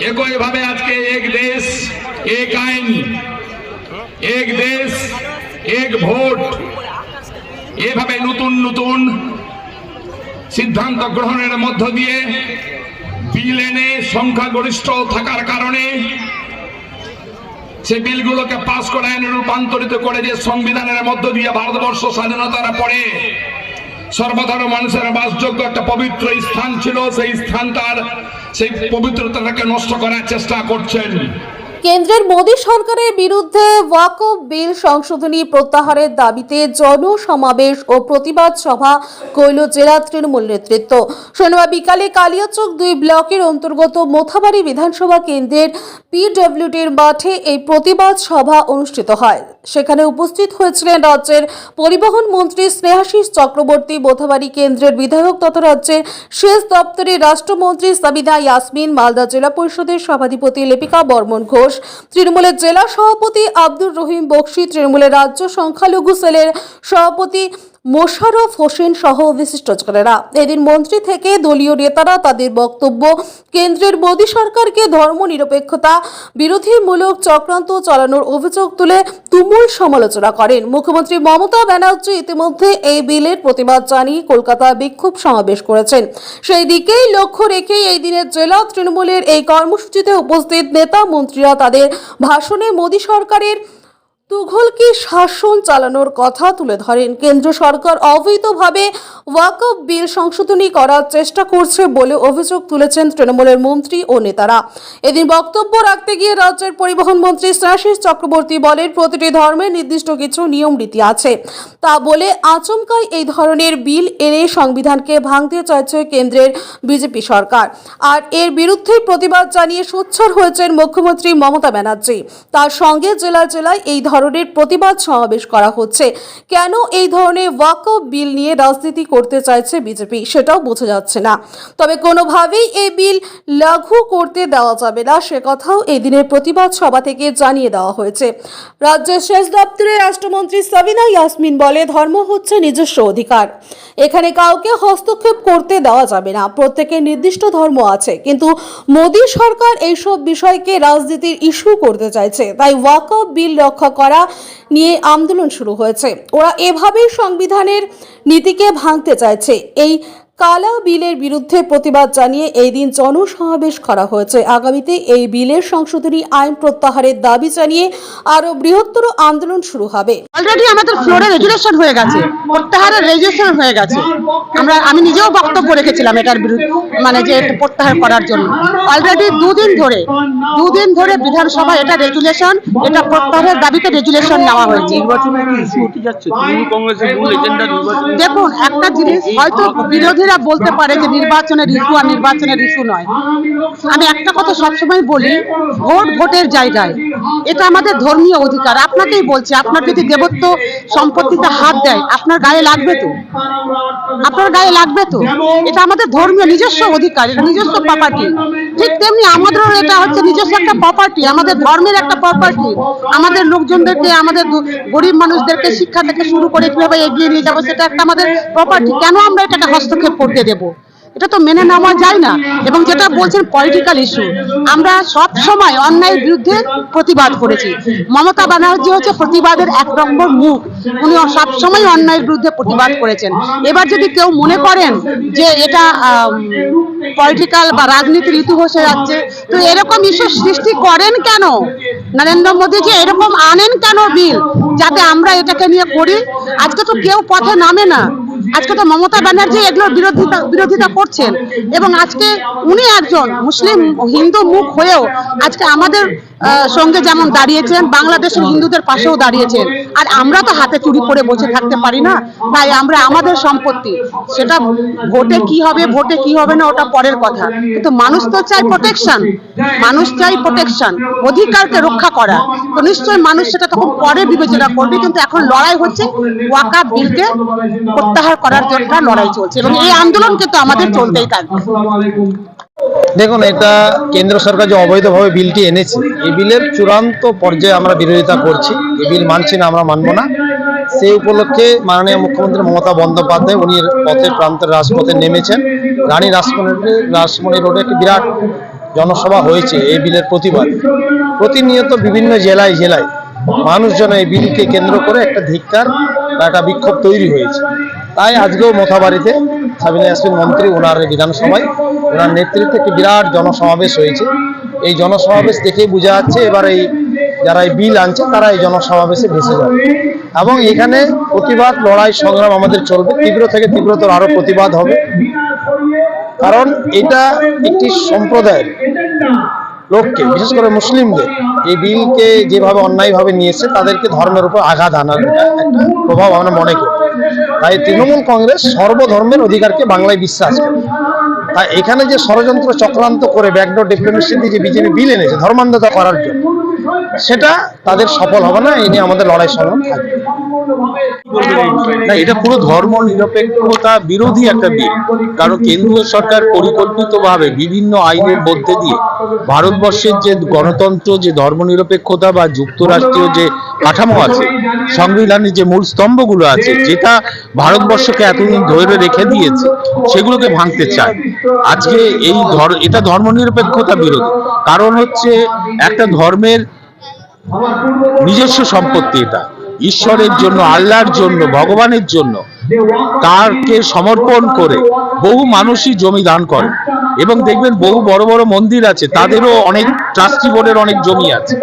একইভাবে আজকে এক দেশ, এক আইন, এক দেশ, এক ভোট। এভাবে নতুন নতুন সিদ্ধান্ত গ্রহণের মধ্য দিয়ে বিল এনে সংখ্যাগরিষ্ঠ থাকার কারণে সে বিলগুলোকে পাশ করে আইনে রূপান্তরিত করে যে সংবিধানের মধ্য দিয়ে ভারতবর্ষ স্বাধীনতার পরে সর্বধর্ম মানুষের বাসযোগ্য একটা পবিত্র স্থান ছিল, সেই স্থানটার সেই পবিত্রতাটাকে নষ্ট করার চেষ্টা করছেন। কেন্দ্রের মোদী সরকারের বিরুদ্ধে ওয়াকফ বিল সংশোধনী প্রত্যাহারের দাবিতে জনসমাবেশ ও প্রতিবাদ সভা করল জেলা তৃণমূল নেতৃত্ব। শনিবার বিকালে কালিয়াচক দুই ব্লকের অন্তর্গত মোথাবাড়ি বিধানসভা কেন্দ্রের পিডব্লিউটির মাঠে এই প্রতিবাদ সভা অনুষ্ঠিত হয়। সেখানে উপস্থিত হয়েছিলেন রাজ্যের পরিবহন মন্ত্রী স্নেহাশিস চক্রবর্তী, মোথাবাড়ি কেন্দ্রের বিধায়ক তথা রাজ্যের সেচ দপ্তরের রাষ্ট্রমন্ত্রী সাবিনা ইয়াসমিন, মালদা জেলা পরিষদের সভাধিপতি লেপিকা বর্মন ঘোষ তৃণমূলের জেলা সভাপতি আব্দুর রহিম বক্সি তৃণমূলের রাজ্য সংখ্যালঘু সেলের সভাপতি মোশাররফ হোসেন সহ বিশিষ্টজনেরা। এদিন মন্ত্রী থেকে দলীয় নেতারা তাদের বক্তব্য, কেন্দ্রের মোদী সরকারকে ধর্মনিরপেক্ষতা, বিরোধীমূলক চক্রান্ত চালানোর অভিযোগ তুলে তুমুল সমালোচনা করেন। মুখ্যমন্ত্রী মমতা ব্যানার্জি ইতিমধ্যে এই বিলের প্রতিবাদ জানিয়ে কলকাতায় বিক্ষোভ সমাবেশ করেছেন। সেই দিকেই লক্ষ্য রেখেই এই দিনের জেলা তৃণমূলের এই কর্মসূচিতে উপস্থিত নেতা মন্ত্রীরা তাদের ভাষণে মোদী সরকারের তুঘলকি শাসন চালানোর কথা তুলে ধরেন কেন্দ্র সরকার। অবৈধভাবে ওয়াকফ বিল সংশোধনী করার চেষ্টা করছে বলে অভিযোগ তুলেছেন তৃণমূলের মন্ত্রী ও নেতারা। এদিন বক্তব্য রাখতে গিয়ে রাজ্যের পরিবহন মন্ত্রী শ্রেয়াশিস চক্রবর্তী বলেন, প্রতিটি ধর্মের নির্দিষ্ট কিছু নিয়ম রীতি আছে। তা বলে আচমকাই এই ধরনের বিল এনে সংবিধানকে ভাঙতে চাইছে কেন্দ্রের বিজেপি সরকার। আর এর বিরুদ্ধে প্রতিবাদ জানিয়ে সোচ্চার হয়েছেন মুখ্যমন্ত্রী মমতা ব্যানার্জি। তার সঙ্গে জেলায় জেলায় এই ধরনের প্রতিবাদ সমাবেশ করা হচ্ছে। কেন এই ধরনের ওয়াকফ বিল নিয়ে রাজনীতি করতে চাইছে বিজেপি সেটাও বোঝা যাচ্ছে না। তবে কোনোভাবেই এই বিল লাঘু করতে দেওয়া যাবে না, সে কথাও এই দিনের প্রতিবাদ সভা থেকে জানিয়ে দেওয়া হয়েছে। রাজ্যের শেষ দপ্তরের রাষ্ট্রমন্ত্রী সাবিনা ইয়াসমিন বলে, ধর্ম হচ্ছে নিজস্ব অধিকার। এখানে কাউকে হস্তক্ষেপ করতে দেওয়া যাবে না। প্রত্যেকের নির্দিষ্ট ধর্ম আছে, কিন্তু মোদী সরকার এইসব বিষয়কে রাজনীতির ইস্যু করতে চাইছে। তাই ওয়াকফ বিল রক্ষা করা নিয়ে আন্দোলন শুরু হয়েছে। ওরা এভাবেই সংবিধানের নীতিকে ভাঙতে চাইছে। এই কালা বিলের বিরুদ্ধে প্রতিবাদ জানিয়ে এই দিন জনসমাবেশ করা হয়েছে। আগামীতে এই বিলের সংশোধনী আইন প্রত্যাহারের দাবি জানিয়ে আরও বৃহত্তর আন্দোলন শুরু হবে। অলরেডি আমাদের ফ্লোরে রেজুলেশন হয়ে গেছে। প্রত্যাহারের রেজুলেশন হয়ে গেছে। আমরা আমি নিজেও বক্তব্য রেখেছিলাম এটার বিরুদ্ধে মানে যে এটা প্রত্যাহার করার জন্য। অলরেডি দুদিন ধরে দুদিন ধরে বিধানসভা এটা রেজুলেশন এটা প্রত্যাহারের দাবিতে রেজুলেশন নেওয়া হয়েছে। দেখুন একটা জিনিস হয়তো বিরোধীরা বলতে পারে যে নির্বাচনের ইস্যু আর নির্বাচনের ইস্যু নয়। আমি একটা কথা সবসময় বলি, ভোট ভোটের জায়গায়। এটা আমাদের ধর্মীয় অধিকার। আপনাকেই বলছি, আপনার যদি দেবত্ব সম্পত্তিতে হাত দেয়, আপনার গায়ে লাগবে তো? আপনার গায়ে লাগবে তো? এটা আমাদের ধর্মীয়, নিজস্ব অধিকার, এটা নিজস্ব প্রপার্টি ঠিক তেমনি আমাদেরও এটা হচ্ছে নিজস্ব একটা প্রপার্টি আমাদের ধর্মের একটা প্রপার্টি আমাদের লোকজনদেরকে, আমাদের গরিব মানুষদেরকে শিক্ষা থেকে শুরু করে কীভাবে এগিয়ে নিয়ে যাব, সেটা একটা আমাদের প্রপার্টি কেন আমরা এটাকে হস্তক্ষেপ করতে দেবো। এটা তো মেনে নেওয়া যায় না। এবং যেটা বলছেন পলিটিক্যাল ইস্যু আমরা সব সময় অন্যায়ের বিরুদ্ধে প্রতিবাদ করেছি। মমতা ব্যানার্জি হচ্ছে প্রতিবাদের এক নম্বর মুখ। উনি সব সময় অন্যায়ের বিরুদ্ধে প্রতিবাদ করেছেন। এবার যদি কেউ মনে করেন যে এটা পলিটিক্যাল বা রাজনীতির ইস্যু হয়ে যাচ্ছে, তো এরকম ইস্যু সৃষ্টি করেন কেন? নরেন্দ্র মোদীজি, এরকম আনেন কেন বিল যাতে আমরা এটাকে নিয়ে করি? আজকে তো কেউ পথে নামে না। আজকে তো মমতা ব্যানার্জি এগুলোর বিরোধিতা বিরোধিতা করছেন। এবং আজকে উনি একজন মুসলিম হিন্দু মুখ হয়েও আজকে আমাদের সঙ্গে যেমন দাঁড়িয়েছেন, বাংলাদেশের হিন্দুদের পাশেও দাঁড়িয়েছেন। আর আমরা তো হাতে চুরি করে বসে থাকতে পারি না, তাই আমরা আমাদের সম্পত্তি, সেটা ভোটে কি হবে, ভোটে কি হবে না, ওটা পরের কথা। কিন্তু মানুষ তো চাই প্রোটেকশন মানুষ চাই প্রোটেকশন অধিকারকে রক্ষা করা। তো নিশ্চয়ই মানুষ সেটা তখন পরে বিবেচনা করবে, কিন্তু এখন লড়াই হচ্ছে ওয়াকা বিলকে প্রত্যাহার করার জন্য লড়াই চলছে, এবং এই আন্দোলন কিন্তু আমাদের চলতেই থাকবে। দেখুন, এটা কেন্দ্র সরকার যে অবৈধভাবে বিলটি এনেছে, এই বিলের চূড়ান্ত পর্যায়ে আমরা বিরোধিতা করছি। এই বিল মানছি না, আমরা মানব না। সেই উপলক্ষে মাননীয় মুখ্যমন্ত্রী মমতা বন্দ্যোপাধ্যায়, উনি পথে প্রান্তের রাজপথে নেমেছেন। রানী রাসমণি রাসমণি রোডে একটি বিরাট জনসভা হয়েছে এই বিলের প্রতিবাদ। প্রতিনিয়ত বিভিন্ন জেলায় জেলায় মানুষজন এই বিলকে কেন্দ্র করে একটা ধিক্কার বা একটা বিক্ষোভ তৈরি হয়েছে। তাই আজকেও মোথাবাড়িতে সাবিনা ইয়াসমিন মন্ত্রী, ওনার বিধানসভায়। ওনার নেতৃত্বে একটি বিরাট জনসমাবেশ হয়েছে। এই জনসমাবেশ দেখেই বোঝা যাচ্ছে এবার এই যারা এই বিল আনছে, তারা এই জনসমাবেশে ভেসে যাবে। এবং এখানে প্রতিবাদ, লড়াই, সংগ্রাম আমাদের চলবে। তীব্র থেকে তীব্রতর আরও প্রতিবাদ হবে। কারণ এটা একটি সম্প্রদায়ের লোককে, বিশেষ করে মুসলিমদের, এই বিলকে যেভাবে অন্যায়ভাবে নিয়েছে, তাদেরকে ধর্মের উপর আঘাত আনার একটা প্রভাব আমরা মনে করি। তাই তৃণমূল কংগ্রেস সর্বধর্মের অধিকারকে বাংলায় বিশ্বাস করে। তাই এখানে যে ষড়যন্ত্র চক্রান্ত করে ব্যাকডোর ডিপ্লোমেসি দিয়ে যে বিজেপি বিল এনেছে, ধর্মান্ধতা করার জন্য সেটা তাদের সফল হবে না, এই নিয়ে আমাদের লড়াই সংগ্রাম থাকবে এটা পুরো ধর্ম নিরপেক্ষতা বিরোধী একটা বিল কারণ কেন্দ্রীয় সরকার পরিকল্পিতভাবে বিভিন্ন আইনের মধ্যে দিয়ে ভারতবর্ষের যে গণতন্ত্র, যে ধর্মনিরপেক্ষতা বা যুক্তরাষ্ট্রীয় যে কাঠামো আছে, সংবিধানের যে মূল স্তম্ভগুলো আছে, যেটা ভারতবর্ষকে এতদিন ধরে রেখে দিয়েছে, সেগুলোকে ভাঙতে চায়। আজকে এই ধর, এটা ধর্মনিরপেক্ষতা বিরোধী। কারণ হচ্ছে একটা ধর্মের নিজস্ব সম্পত্তি এটা। ঈশ্বরের জন্য, আল্লাহর জন্য, ভগবানের জন্য তারকে সমর্পণ করে বহু মানুষই জমি দান করে। এবং দেখবেন বহু বড় বড় মন্দির আছে, তাদেরও অনেক ট্রাস্টি বোর্ডের অনেক জমি আছে।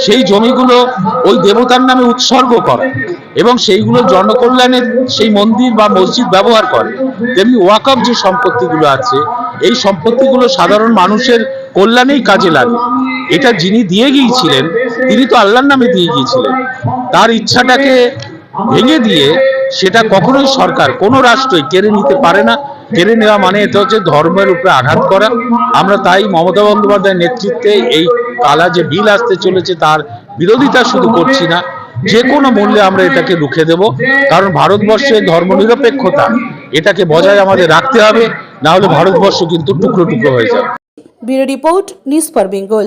সেই জমিগুলো ওই দেবতার নামে উৎসর্গ করে এবং সেইগুলো জনকল্যাণের সেই মন্দির বা মসজিদ ব্যবহার করে। তেমনি ওয়াকফ যে সম্পত্তিগুলো আছে, এই সম্পত্তিগুলো সাধারণ মানুষের কল্যাণেই কাজে লাগে। এটা যিনি দিয়ে গিয়েছিলেন তিনি তো আল্লাহর নামে দিয়ে গিয়েছিলেন। তার ইচ্ছাটাকে ভেঙে দিয়ে সেটা কখনোই সরকার, কোনো রাষ্ট্রই কেড়ে নিতে পারে না। কেড়ে নেওয়া মানে এটা হচ্ছে ধর্মের উপরে আঘাত করা। আমরা তাই মমতা বন্দ্যোপাধ্যায়ের নেতৃত্বে এই কালা যে বিল আসতে চলেছে, তার বিরোধিতা শুধু করছি না। যে কোনো মূল্যে আমরা এটাকে রুখে দেব। কারণ ভারতবর্ষের ধর্মনিরপেক্ষতা, এটাকে বজায় আমাদের রাখতে হবে। না হলে ভারতবর্ষ কিন্তু টুকরো টুকরো হয়ে যাবে। Bureau report, news for Bengal.